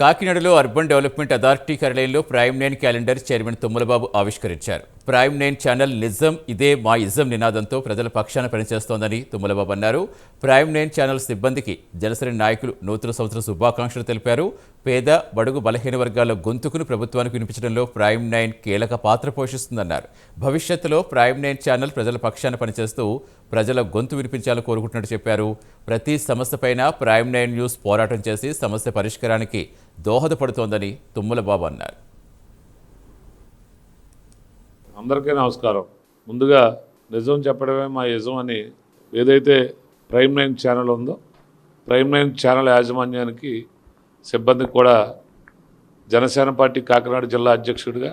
కాకినాడలో urban development authority కార్యాలయంలో prime nine calendar chairman Tummalababu ఆవిష్కరించారు. ప్రైమ్ నైన్ ఛానల్ నిజం ఇదే మా ఇజం నినాదంతో ప్రజల పక్షాన పనిచేస్తోందని తుమ్మలబాబు అన్నారు. ప్రైమ్ నైన్ ఛానల్ సిబ్బందికి జనసేన నాయకులు నూతన సంవత్సర శుభాకాంక్షలు తెలిపారు. పేద బడుగు బలహీన వర్గాల గొంతుకును ప్రభుత్వానికి వినిపించడంలో ప్రైమ్ నైన్ కీలక పాత్ర పోషిస్తుందన్నారు. భవిష్యత్తులో ప్రైమ్ నైన్ ఛానల్ ప్రజల పక్షాన పనిచేస్తూ ప్రజల గొంతు వినిపించాలని కోరుకుంటున్నట్టు చెప్పారు. ప్రతి సమస్యపైన ప్రైమ్ నైన్ న్యూస్ పోరాటం చేసి సమస్య పరిష్కారానికి దోహదపడుతోందని తుమ్మలబాబు అన్నారు. అందరికీ నమస్కారం. ముందుగా నిజం చెప్పడమే మా యజం అని ఏదైతే ప్రైమ్ నైన్ ఛానల్ ఉందో ప్రైమ్ నైన్ ఛానల్ యాజమాన్యానికి సిబ్బందికి కూడా జనసేన పార్టీ కాకినాడ జిల్లా అధ్యక్షుడిగా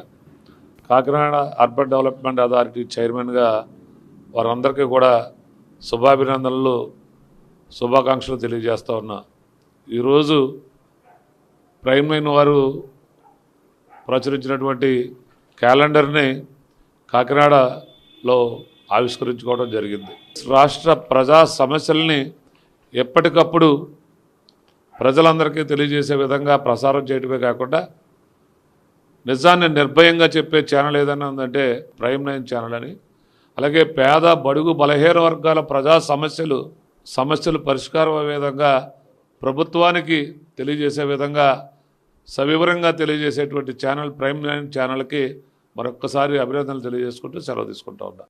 కాకినాడ అర్బన్ డెవలప్మెంట్ అథారిటీ చైర్మన్గా వారందరికీ కూడా శుభాభినందనలు శుభాకాంక్షలు తెలియజేస్తూ ఉన్నా. ఈరోజు ప్రైమ్ నైన్ వారు ప్రచురించినటువంటి క్యాలెండర్ని కాకినాడలో ఆవిష్కరించుకోవడం జరిగింది. రాష్ట్ర ప్రజా సమస్యల్ని ఎప్పటికప్పుడు ప్రజలందరికీ తెలియజేసే విధంగా ప్రసారం చేయడమే కాకుండా నిజాన్ని నిర్భయంగా చెప్పే ఛానల్ ఏదైనా ఉందంటే ప్రైమ్ నైన్ ఛానల్ అని అలాగే పేద బడుగు బలహీన వర్గాల ప్రజా సమస్యలు సమస్యలు పరిష్కారం అయ్యే విధంగా ప్రభుత్వానికి తెలియజేసే విధంగా సవివరంగా తెలియజేసేటువంటి ఛానల్ ప్రైమ్ నైన్ ఛానల్కి మరొక్కసారి అభినందనలు తెలియజేసుకుంటూ సెలవు తీసుకుంటా ఉన్నా.